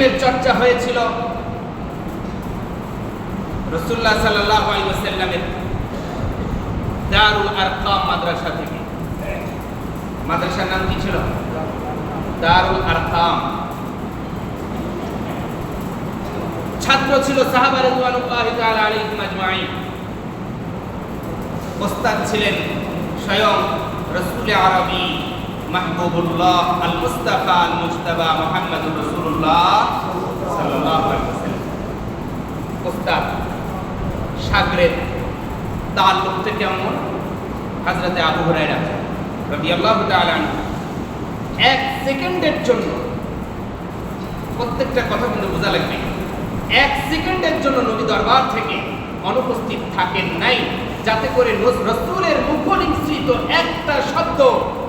ইলমের চর্চা হয়েছিল। রসুল্লাহ সাল্লাহ আলাইসাল্লামের দারুল আরকাম মাদ্রাসা থেকে। মাদ্রাসার নাম কি ছিল? দারুল আরকাম। ছাত্র ছিল সাহাবা রিদওয়ানুল্লাহি তাআলা আলাইহিম আজমাইন। ওস্তাদ ছিলেন স্বয়ং রসুল আরবি। মাহবুবুল্লাহ আল মুস্তাফা আল মুজতাবা মুহাম্মদুর রাসূলুল্লাহ সাল্লাল্লাহু আলাইহি ওয়াসাল্লাম। ওস্তাদ শাগরেদ কেমন? হযরতে আবু রাদিয়াল্লাহু তাআলা আনহু। এক সেকেন্ডের জন্য প্রত্যেকটা কথা কিন্তু বোঝা লাগবে। এক সেকেন্ডের জন্য নবী দরবার থেকে অনুপস্থিত থাকেন নাই। যাতে করে রসুলের মুখনিসৃত একটা শব্দ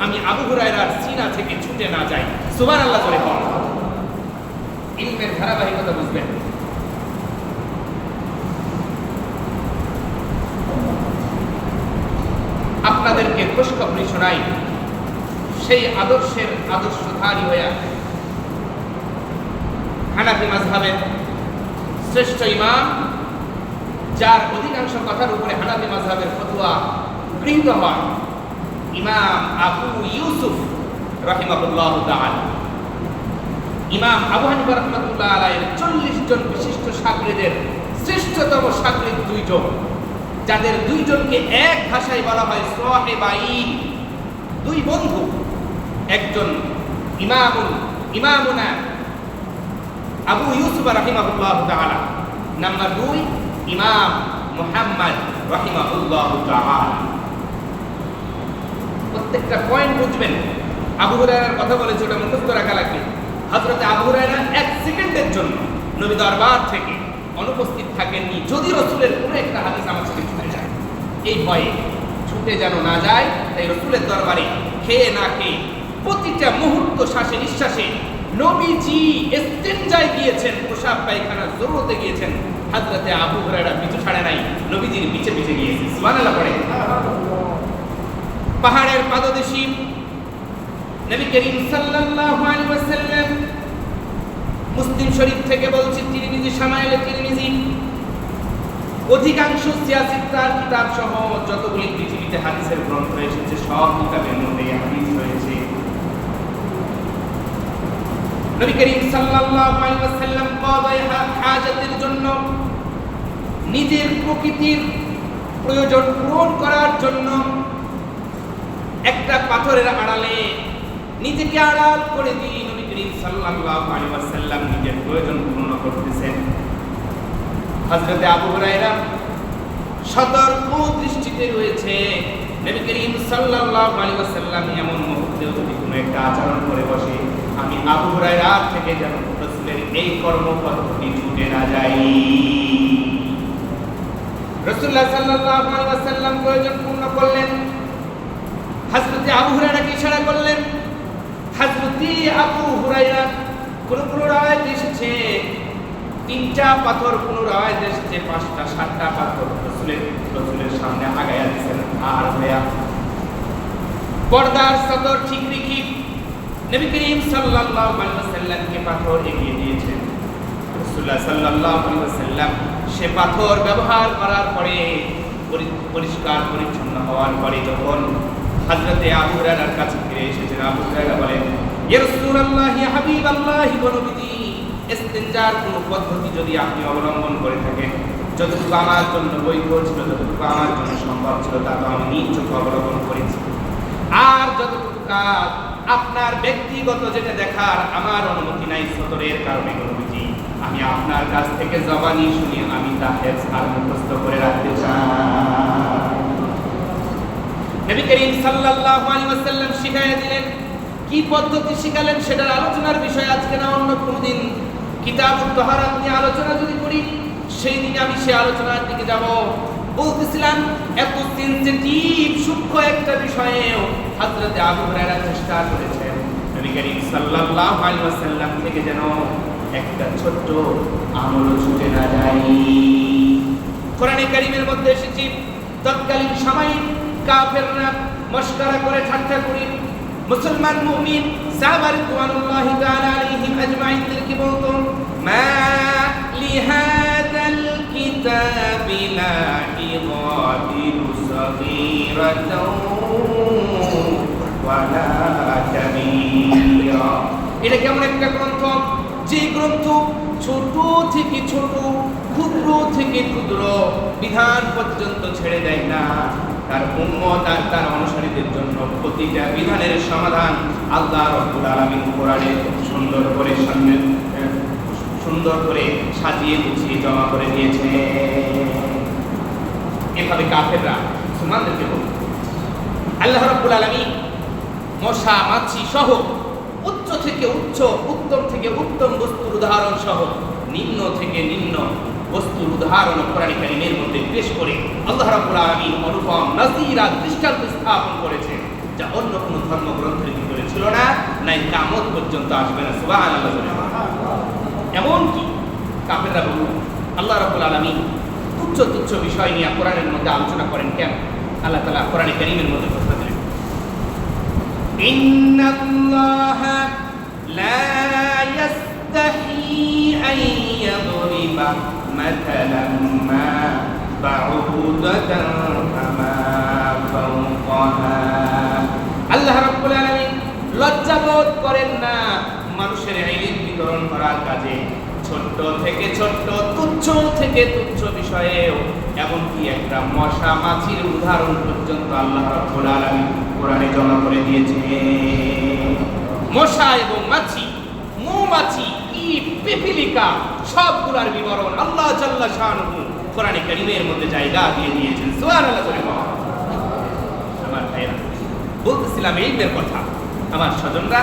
আমি আবু হুরায়রার সিনা থেকে ছুটে না যাই। সুবহানাল্লাহ করে বল। ইলমের ধারাবাহিকতা বুঝবেন। আপনাদেরকে শোনাই। সেই আদর্শের আদর্শধারী হয়ে হানাফি মাযহাবের শ্রেষ্ঠ ইমাম যার অধিকাংশ কথার উপরে হানাফি মাযহাবের ফতোয়া গৃহীত হয়। ইমাম আবু ইউসুফ রাহিমাহুল্লাহ তাআলা। ইমাম আবু হানিফা রাহমাতুল্লাহ আলাইহির 40 জন বিশিষ্ট শাগরিদের শ্রেষ্ঠতম শাগরিদ দুইজন, যাদের দুইজনকে এক ভাষায় বলা হয় সাহেবাইন। দুই বন্ধু, একজন ইমামুল ইমামুনা আবু ইউসুফ রাহিমাহুল্লাহ তাআলা। নাম্বার দুই ইমাম মুহাম্মদ রাহিমাহুল্লাহ প্রত্যেকটা পয়েন্ট বুঝবেন। আবু হুরায়রার কথা বলেছে ওটা মুখস্থ রাখা লাগবে। হযরত আবু হুরায়রা এক সেকেন্ডের জন্য নবী দরবার থেকে অনুপস্থিত থাকেননি যদি রসুলের কোনো একটা হাদিস আমার সাথে ছুটে যায়। এই ভয়ে ছুটে যেন না যায়, তাই রসুলের দরবারে খেয়ে না খেয়ে প্রতিটা মুহূর্ত শ্বাসে নিঃশ্বাসে নবীজি ইস্তেনজায় গিয়েছেন, পোশাক পায়খানা জরুরতে গিয়েছেন। আবু হুরায়রা পিছু ছাড়ে নাই, নবীজির পিছে পিছে সুবহানাল্লাহ পড়ে। পাহাড়ের পাদদেশী নবী করিম সাল্লাল্লাহু আলাইহি ওয়াসাল্লাম মুসলিম শরীফ থেকে বলছি তিরমিজি, শামাইলে তিরমিজি। অধিকাংশ সিয়াসিত্তার কিতাব সহ যতগুলি পৃথিবীতে হাদিসের গ্রন্থ এসেছে, সব কিতাবের মধ্যে হাদিস রয়েছে। নবী করিম সাল্লাল্লাহু আলাইহি ওয়াসাল্লাম কদায় হাজাতের জন্য নিজের প্রকৃতির প্রয়োজন পূরণ করার জন্য একটা পাথরের আড়ালে নিজেকে আড়াল করে দিয়ে নবী করিম সাল্লাল্লাহু আলাইহি ওয়াসাল্লাম নিজের প্রয়োজন পূর্ণ করতেছেন। হযরতে আবু হুরায়রা সতর্ক দৃষ্টিতে রয়েছে। নবী করিম সাল্লাল্লাহু আলাইহি ওয়াসাল্লাম এমন মুহূর্তে যদি কোনো একটা আচরণ করে বসে আমি আবু হুরায়রা থেকে যেন রাসূলের এই কর্মপদ্ধতি ছুটে না যাই। রাসূলুল্লাহ সাল্লাল্লাহু আলাইহি ওয়াসাল্লাম প্রয়োজন পূর্ণ করলেন। হযরতে আবু হুরায়রাকে ইশারা করলেন? হযরতে আবু হুরায়রা কোন কোন রাওয়ায়াত এসেছে। তিনটা পাথর কোন রাওয়ায়াত এসেছে, পাঁচটা, সাতটা পাথর রাসূলের রাসূলের সামনে আগায়া আর হইয়া পর্দার সদর ঠিক নবী করিম সাল্লাল্লাহু আলাইহি ওয়াসাল্লামকে পাথর এগিয়ে দিয়েছেন। রাসূলুল্লাহ সাল্লাল্লাহু আলাইহি ওয়াসাল্লাম সে পাথর ব্যবহার করার পরে পরিষ্কার, পরিচ্ছন্ন হওয়ার পরে যখন হযরতে আবু হুরায়রার কাছে ফিরে এসেছেন, আবু হুরায়রা বলেন, ইয়া রাসূলুল্লাহ ইয়া হাবিবাল্লাহ নবীজি, ইস্তিনজার কোন পদ্ধতি যদি আপনি অবলম্বন করে থাকেন, যতটুকু আমার জন্য বৈধ ছিল যতটুকু আমার জন্য সম্ভব ছিল, তা তো আমি নিজ চোখে অবলম্বন করেছি। আর যতটুকু কাজ আপনার ব্যক্তিগত যেটা দেখার আমার অনুমতি নাই সতরের কারণে নবীজি আমি আপনার কাছ থেকে জবানি শুনি আমি তা হেফজ আর মুখস্থ করে রাখতে চাই। নবী করিম সাল্লাল্লাহু আলাইহি ওয়াসাল্লাম শিখাইয়া দিলেন, কি পদ্ধতি শিখালেন সেটার আলোচনার বিষয় আজকে না অন্য কোনো দিন কিতাব তহারাত নিয়ে আলোচনা যদি করি, সেই দিনে আমি সেই আলোচনার দিকে যাব। বলতেছিলাম এত সেনসিটিভ সূক্ষ্ম একটা বিষয়েও হযরতে আবু হুরায়রা চেষ্টা করেছেন। নবী করিম সাল্লাল্লাহু আলাইহি ওয়াসাল্লাম থেকে যেন একটা ছোট্ট আমল ছুটে না যায়। কোরআনে কারিমের মধ্যে এসেছি, তৎকালীন সময়ে কাফেররা মস্করা করে ঠাট্টা করে। মুসলমান মুমিন সাহাবা রিদওয়ানুল্লাহি তাআলা আলাইহিম আজমাইনদেরকে صغيرة ولا كبيرة এটা কেমন একটা গ্রন্থ যে গ্রন্থ ছোট থেকে ছোট ক্ষুদ্র থেকে ক্ষুদ্র বিধান পর্যন্ত ছেড়ে দেয় না তার উম্মত আর তার অনুসারীদের জন্য প্রতিটা বিধানের সমাধান আল্লাহ রব্বুল আলামিন কোরআনে খুব সুন্দর করে সামনে আহ, সুন্দর করে সাজিয়ে গুছিয়ে জমা করে দিয়েছে এভাবে কাফেররা মুসলমানদেরকে বলল আল্লাহ রব্বুল আলামিন মশা, মাছি সহ উচ্চ থেকে উচ্চ, উত্তম থেকে উত্তম বস্তুর উদাহরণ সহ নিম্ন থেকে নিম্ন বস্তুর উদাহরণ কোরআন কারিমের মধ্যে পেশ করে আল্লাহ রাব্বুল আলামিন অনুপম, নাজিরা, দৃষ্টান্ত স্থাপন করেছে যা অন্য কোনো ধর্মগ্রন্থের ভিতরে ছিল না, নাই কামত পর্যন্ত আসবে না। সুবহানাল্লাহ এমন কি বলল আল্লাহ রাব্বুল আলামিন তুচ্ছ তুচ্ছ বিষয় নিয়ে কোরআনের মধ্যে আলোচনা করেন কেন? আল্লাহ তালা কোরআনে কেনিমের মধ্যে ঘোষণা দিলেন আল্লাহ রব্বুল আলমী লজ্জাবোধ করেন না মানুষের আইনের বিতরণ করার কাজে। ছোট্ট থেকে ছোট্ট, তুচ্ছ থেকে তুচ্ছ বিষয়েও এমনকি একটা মশা মাছির উদাহরণ পর্যন্ত আল্লাহ রাব্বুল আলামিন কোরআনে জমা করে দিয়েছে মশা এবং মাছি, মৌমাছি কীট পিপিলিকা, সবগুলার বিবরণ আল্লাহ জাল্লা শাহনহু কোরআনে কারিমের মধ্যে জায়গা দিয়ে দিয়েছেন। সুবহানাল্লাহ করে আমার ভাইরা বলতেছিলাম ইলমের কথা। আমার স্বজনরা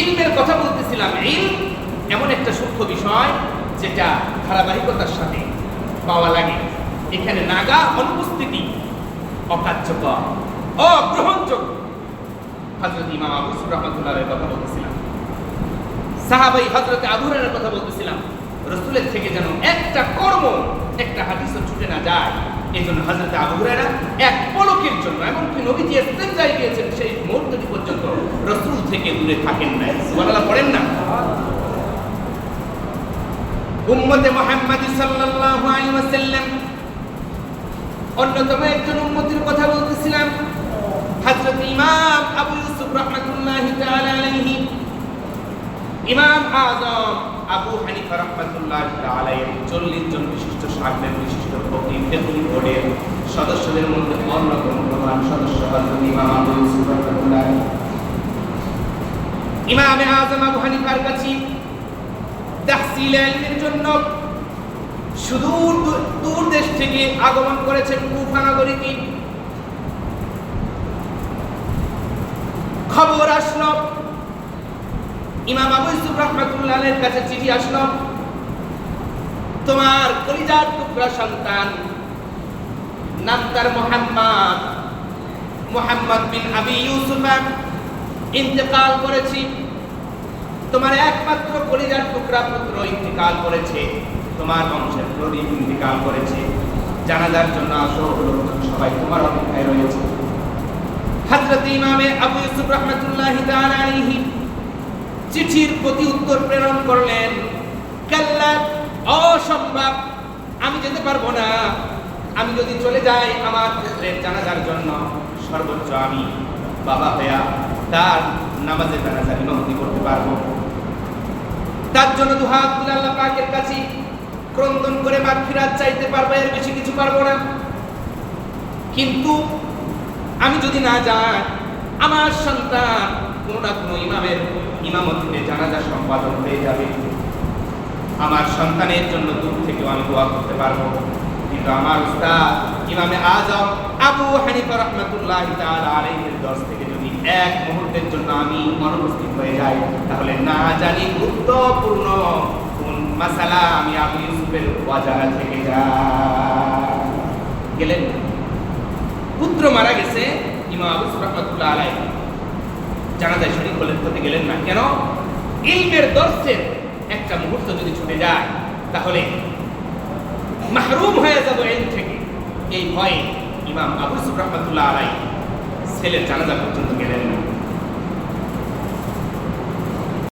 ইলমের কথা বলতেছিলাম। ইলম এমন একটা সূক্ষ্ম বিষয় যেটা ধারাবাহিকতার সাথে পাওয়া লাগে। এখানে নাগা অনুপস্থিতি অকার্যকর, অগ্রহণযোগ্য। হজরত ইমাম আবু সুর রহমতুল্লাহের কথা বলতেছিলাম। সাহাবাই হজরত আবু হুরায়রার কথা বলতেছিলাম। রসুলের থেকে যেন একটা কর্ম, একটা হাদিসও ছুটে না যায়। এই জন্য হজরত আবু হুরায়রা এক পলকের জন্য, এমনকি নবীজি ইস্তেঞ্জায় গিয়েছেন, সেই মুহূর্তটি পর্যন্ত রসুল থেকে দূরে থাকেন না সুবহানাল্লাহ, পড়েন না? উম্মতে মুহাম্মাদি সাল্লাল্লাহু আলাইহি ওয়াসাল্লাম। অন্যতম একজন উম্মতির কথা বলতেছিলাম। হযরত ইমাম আবু ইউসুফ রাহমাতুল্লাহি তাআলা আলাইহি। ইমাম আযম আবু হানিফা রাহমাতুল্লাহি তাআলা আলাইহি 40 জন বিশিষ্ট সাহেবের বিশিষ্ট ফকিহ ফিকহি বোর্ডের সদস্যদের মধ্যে অন্যতম প্রধান সদস্য হযরত ইমাম আবু ইউসুফ রাহমাতুল্লাহি। ইমামে আযম আবু হানিফার কাছে তাহসিল ইলমের জন্য সুদূর দূর- দূর দেশ থেকে আগমন করেছেন কুফা নগরীতে খবর আসলো, ইমাম আবু ইউসুফ রহমাতুল্লাহের কাছে চিঠি আসলো, তোমার কলিজার টুকরা সন্তান নাম তার মোহাম্মদ মোহাম্মদ বিন আবি ইউসুফ ইন্তেকাল করেছি। তোমার একমাত্র কলিজার টুকরা পুত্র ইন্তেকাল করেছে, তোমার বংশের প্রদীপ ইন্তেকাল করেছে। জানাজার জন্য আসো সবাই তোমার অপেক্ষায় রয়েছে। হযরত ইমামে আবু ইউসুফ রাহমাতুল্লাহি আলাইহি চিঠির প্রতি উত্তর প্রেরণ করলেন, কাল্লা, অসম্ভব, আমি যেতে পারব না। আমি যদি চলে যাই আমার পুত্রের জানাজার জন্য, সর্বোচ্চ আমি বাবা হইয়া তার নামাজে জানাজার ইমামতি করতে পারব। তার জন্য দুহাত তুলে আল্লাহ পাকের কাছে ক্রন্দন করে মাগফিরাত চাইতে পারব, এর বেশি কিছু পারব না। কিন্তু আমি যদি না যাই, আমার সন্তান কোনো না কোনো ইমামের ইমামতিতে জানাজা সম্পাদন হয়ে যাবে। আমার সন্তানের জন্য দূর থেকেও আমি দোয়া করতে পারব। কিন্তু আমার উস্তাদ ইমামে আজম আবু হানিফা রহমাতুল্লাহ তাআলা আলাইহির দশ থেকে এক মুহূর্তের জন্য আমি অনুপস্থিত হয়ে যাই। তাহলে না জানি গুরুত্বপূর্ণ কোন মাসালা আমি আবু ইউসুফের অজানা থেকে যাই। গেলেন। পুত্র মারা গেছে ইমাম আবু আলাইহি। জানাজায় গেলেন না কেন? ইলমের দর্শের একটা মুহূর্ত যদি ছুটে যায়, তাহলে মাহরুম হয়ে যাব এল থেকে। এই ভয়ে ইমাম আবু রহমাতুল্লাহ আলাই ছেলের জানাজা পর্যন্ত